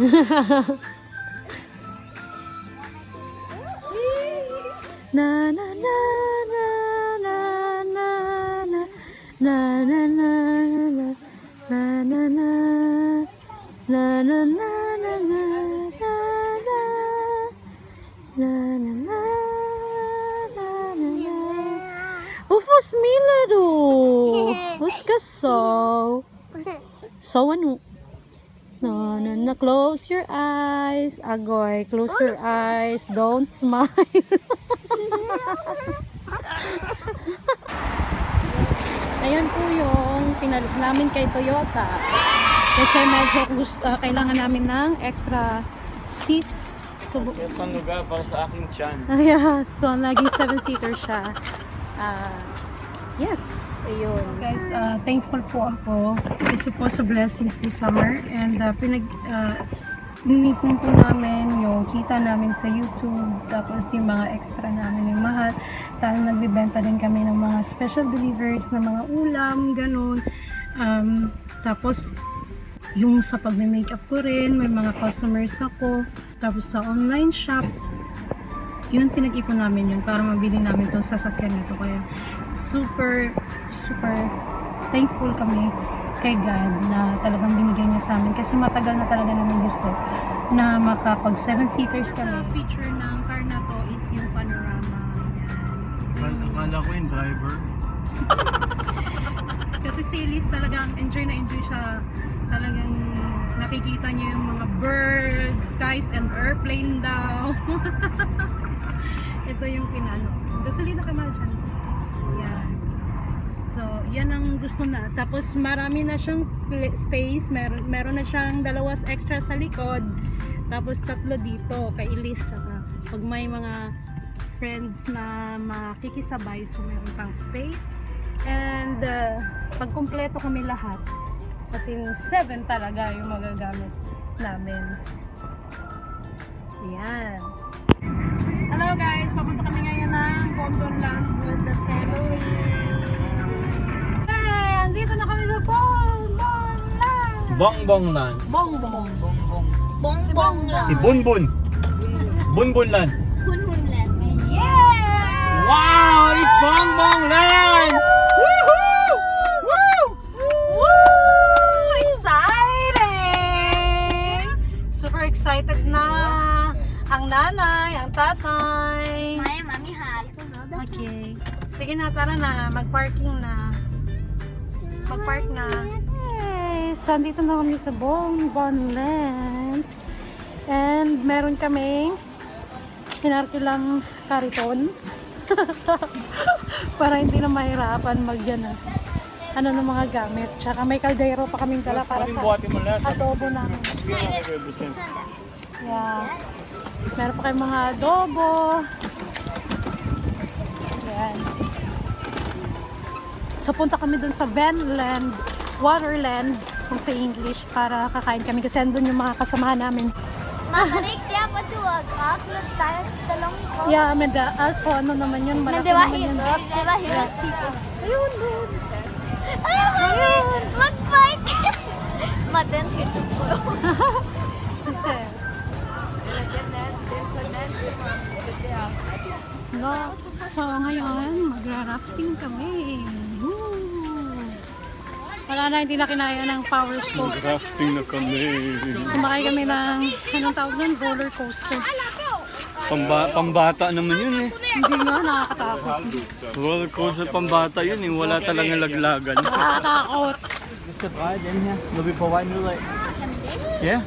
Ha ha ha. Mila do. What's ka so? So ano? No, no, no. Close your eyes. Agoy, close your eyes. Don't smile. Ayan po yung pinalit namin kay Toyota. Kasi medyo gusto, kailangan namin ng extra seats. So, Kaya saan lugar para sa aking tiyan? Ayan, so naging seven-seater siya. Ah, yes, ayun. Guys, ah, thankful po ako kasi po sa blessings this summer and uh, pinag uh, ninipon po namin yung kita namin sa YouTube tapos yung mga extra namin yung mahal dahil nagbibenta din kami ng mga special deliveries na mga ulam, ganun. Um, tapos yung sa pagme-makeup ko rin, may mga customers ako. Tapos sa online shop, yun pinag-ipon namin yun para mabili namin itong sasakyan nito. Kaya super, super thankful kami kay God na talagang binigay niya sa amin kasi matagal na talaga namin gusto na makapag 7-seaters kami. Sa feature ng car na to is yung panorama. Akala, akala ko yung driver. Kasi si Elise talagang enjoy na enjoy siya. Talagang nakikita niya yung mga birds, skies, and airplane daw. Ito yung pinano. Gasolina ka mahal dyan. Yan. Ang gusto na. Tapos marami na siyang space. Meron, meron na siyang dalawas extra sa likod. Tapos tatlo dito kay Elise. Tsaka pag may mga friends na makikisabay, so meron pang space. And uh, pag kumpleto kami lahat, as in seven talaga yung magagamit namin. So. Hello guys! Papunta kami ngayon ng Bondon Land with the family. Hey! Andito na kami sa Bondon Land! Bongbong Land. Bongbong! Bongbong lang. Si Bunbun. Bunbun Land. Hunhun lang. Yeah! Wow! It's Bongbong Land! Woohoo! Woo! Woo! Exciting! Super excited na ang nanay, ang tatay. Maya, mami, hal ko no. Okay. Sige na, tara na. Mag-parking na. Mag-park na. Okay. So, andito na kami sa Bongbon Land. And meron kaming pinarkilang kariton. Para hindi na mahirapan mag yan, ah. ano ng mga gamit. Tsaka may kaldero pa kaming dala para sa adobo namin. Yeah. Meron pa kayong mga adobo. So punta kami dun sa Venland, Waterland, kung sa English, para kakain kami kasi andun yung mga kasama namin. Makarik niya pa tuwag. Aklat tayo sa talong ko. Yeah, meda, as ko ano naman yun, malaki di ba naman yun. hirap? Di ba hirap people? Ayun, dun. Ayun! Mag-fight! Madens ito po. Kasi, no. So ngayon, magra-rafting kami. Woo! Wala na, hindi na kinaya ng powers ko. Rafting na kami. Sumakay kami ng, anong tawag nun? Roller coaster. Pamba pambata naman yun eh. Hindi nga, nakakatakot. Roller coaster pambata yun eh. Wala talagang laglagan. Nakakatakot. Just a ride in here. Vi er på vej ned af. Ja,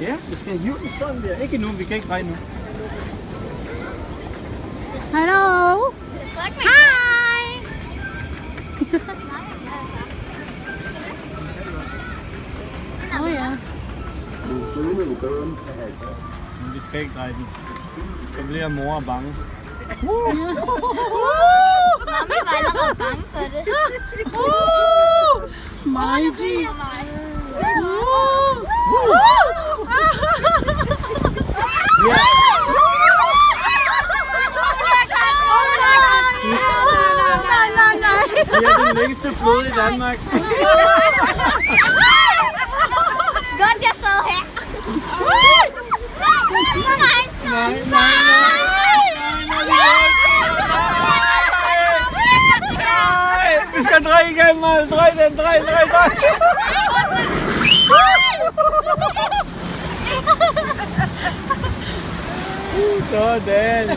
ja. Det skal hjul sådan der. Ikke nu, vi kan ikke nu. Hello? Hi! oh yeah. Hindi steak tayo dito. Sabi mo nga bang? Mami, bala ka bang? Sorry. My G! Den længste flod i Danmark. Godt, jeg sad her. Nej, Nej, nej, nej. Vi skal dreje igen, Maja. Drej den, drej, drej, drej. Sådan.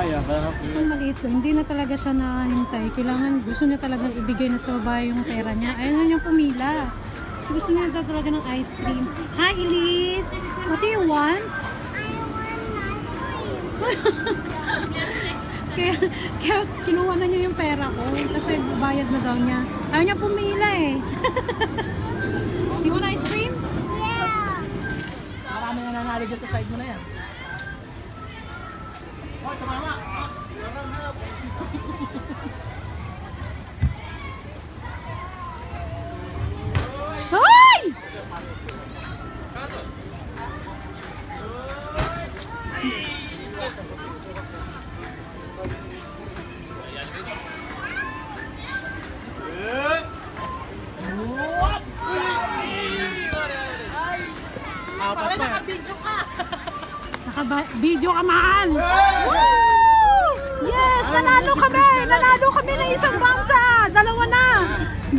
Harap. Itong maliit ko, hindi na talaga siya nahintay. Kailangan, gusto niya talagang ibigay na sa babae yung pera niya. Ayaw na niya pumila. Kasi gusto niya daw talaga ng ice cream. Hi, Elise! What do you want? kaya, kaya kinuha na niya yung pera ko kasi bayad na daw niya. Ayaw niya pumila eh. do you want ice cream? Marami na nanalo dyan sa side mo na yan. Ha, ha, ha.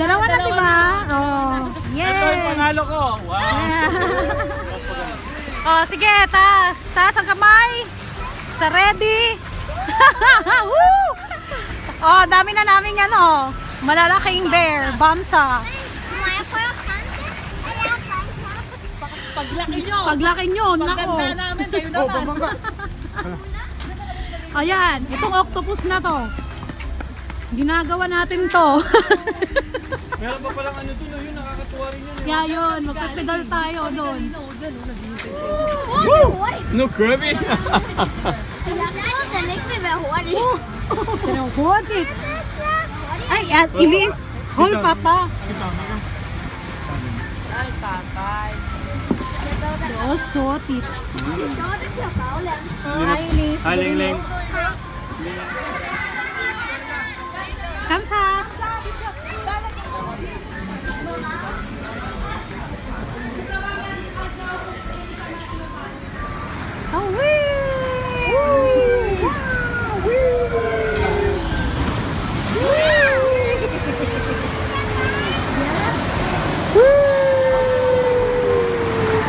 Dalawa na, di ba? Oh, Ito yung yes! panalo ko. Wow. oh, sige, ta taas ang kamay. Sa ready. Woo! oh, dami na namin ano, malalaking bear, bamsa. Paglaki nyo. Paglaki nyo, nako. Paganda namin, kayo Oh, naman. Ayan, itong octopus na to. Ginagawa natin to. Meron pa palang ano dun, oh, yun, nakakatuwa rin yun. Kaya yun, magpapedal tayo doon. Woo! What? No. Den ikke vil være hurtig. Pero hold it. Ay, at Elise, hold papa. Ay, tatay. Oh, sot it. Så er det til bagland. Hi, Elise. Hej, Ling Ling. Oh, wee!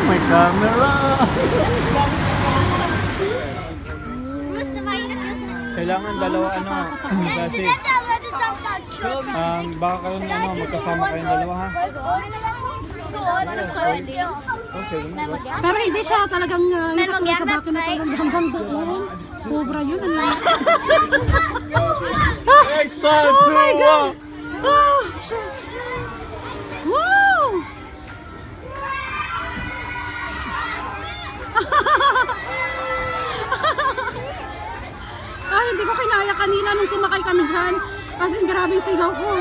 My camera. Gusto ba yun Kailangan dalawa ano. Kasi um, baka kayo na ano, magkasama kayong dalawa ha. Okay, Pero hindi siya talagang uh, katulad sa bata na talagang hanggang doon. Sobra yun. Ang laki. Next time, Oh my God! Oh, shit. Woo! Ay, hindi ko kinaya kanina nung sumakay kami dyan. Kasi grabe yung sigaw ko.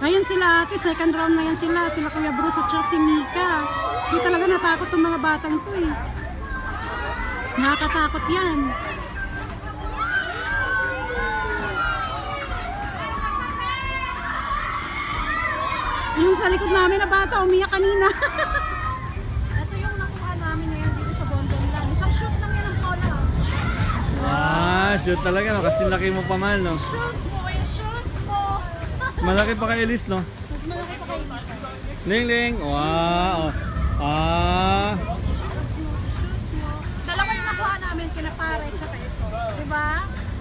Ayan sila ate, second round na yan sila. Sila Kuya Bruce at si Mika. Hindi talaga natakot ng mga batang to eh. Nakakatakot yan. Yung sa likod namin na bata, umiyak kanina. Ah, shoot talaga no, kasi laki mo pa man no. Shoot mo, eh, shoot mo. Malaki pa kay Elise no. Mas malaki pa kayo. Ling Ling, wow. Ah, Dalawa yung nakuha namin, kina pare, tsaka ito. Diba?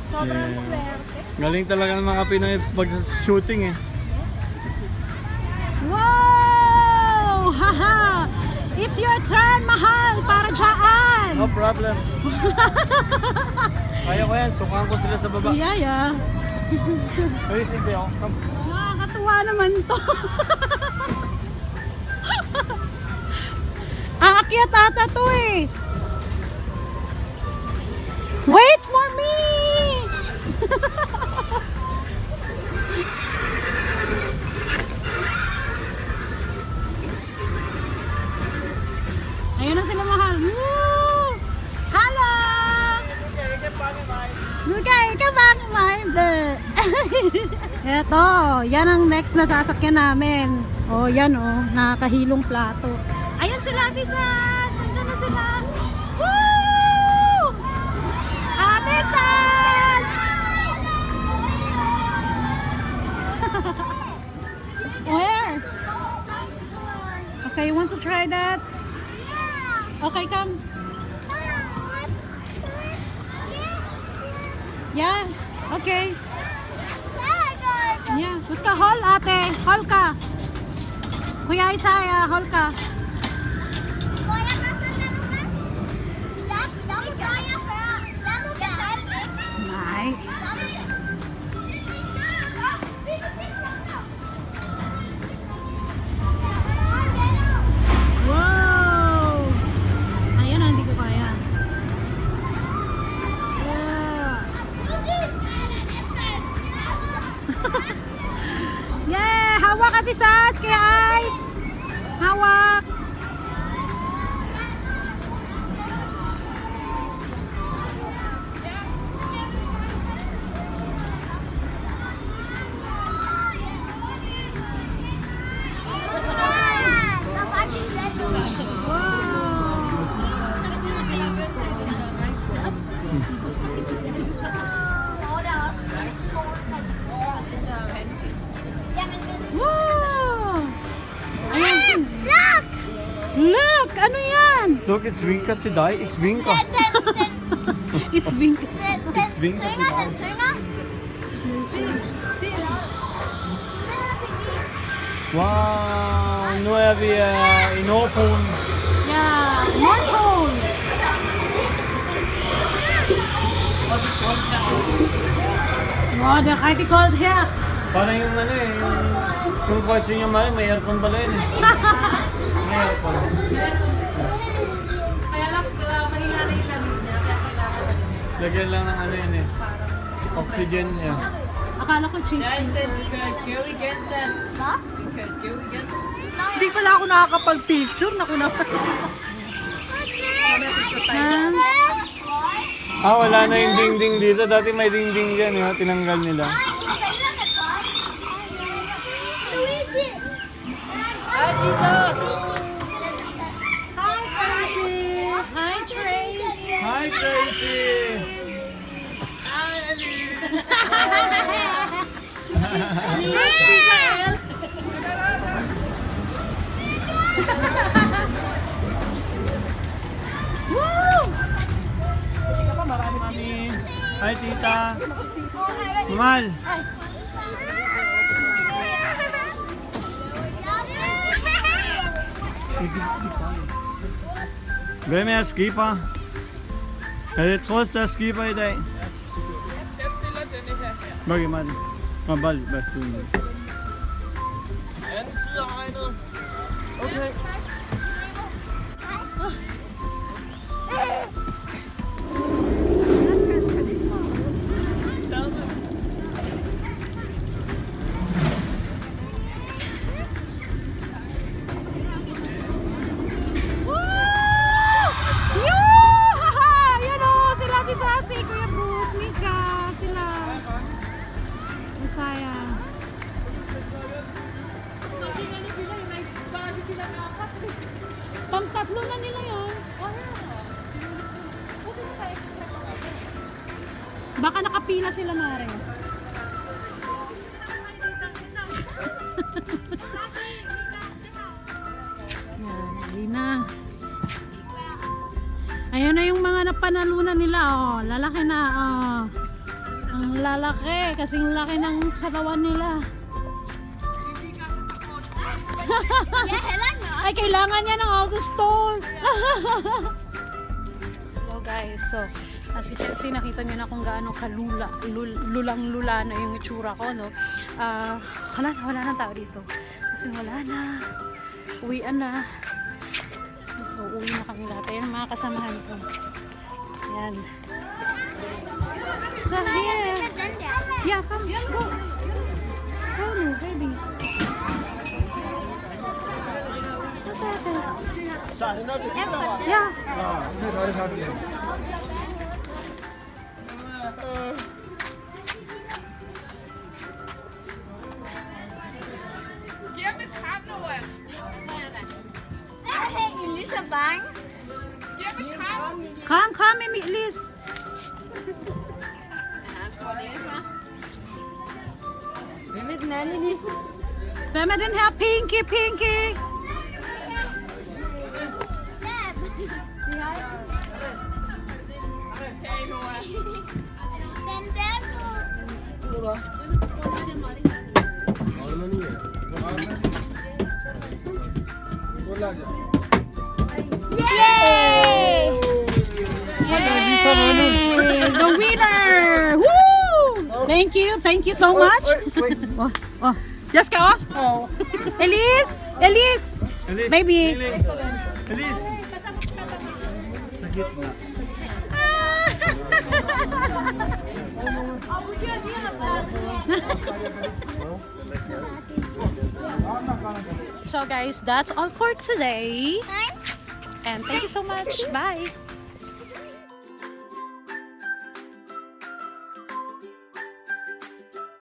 Sobrang Yeah. swerte. Galing talaga ng mga Pinoy pag shooting eh. Wow! Haha! It's your turn, mahal, para dyan! No problem. Kaya ko yan, sukaan ko sila sa baba. Yeah, yeah. Hey, sige ako. Come. Nakakatuwa naman to. Aakyat ata to eh. Wait for me! Eto, yan ang next na sasakyan namin. Oh, yan oh, nakakahilong plato. Ayun sila, Ate Sas! Nandiyan na sila! Woo! Ate Sas! Where? Okay, you want to try that? Okay, come. Yeah, okay. Gusto ka hall ate, hall ka. Kuya Isaya, hall ka. It's Winka today. It's Winka. It's Vink. It's Winka today. Wow, nu er vi øh, i Nordpolen. Yeah, North Pole. Wow, the pretty cold here. Parang yung ano eh, yung, yung kotse niya mali, may aircon pala yun eh. May aircon. Lagyan lang ng ano yun eh. Oxygen niya. Akala ko cheese. Hindi pala ako nakakapag-picture. Naku. Ma'am, Ah, wala na yung dingding dito. Dati may dingding dyan eh. Tinanggal nila. Hi, Tracy. Hi, Tracy! Woo! Mami! Hi, tita! Mamal! Hvem er skipper? Er det tror der er skipper i dag. Jeg stiller denne her her. Okay, Martin. Hindi na. Ayan na yung mga napanalunan nila, oh. Lalaki na, oh. Ang lalaki, kasing laki ng katawan nila. Yeah, Helen, no? Ay, kailangan niya ng stall. so guys, so as you can see, nakita niyo na kung gaano kalula, lul, lulang-lula na yung itsura ko, no? Ah, wala na, wala na tao dito. Kasi wala na. Uwian na. So, uwi na kami lahat. Ayan, mga kasamahan ko. Yan. So, here. Yeah, come. Go. Go, no, baby. Happening? Yeah. İhlis. Wer mit Nanny liefen? Wer mit den Pinky Pinky? Yay! Yay! The winner! Woo! Thank you, thank you so much. Oh, oh. Just go. Oh. Elise, Elise. Elise, Baby. Elise. Elise. Sa gitna. So guys, that's all for today. And thank you so much. Bye.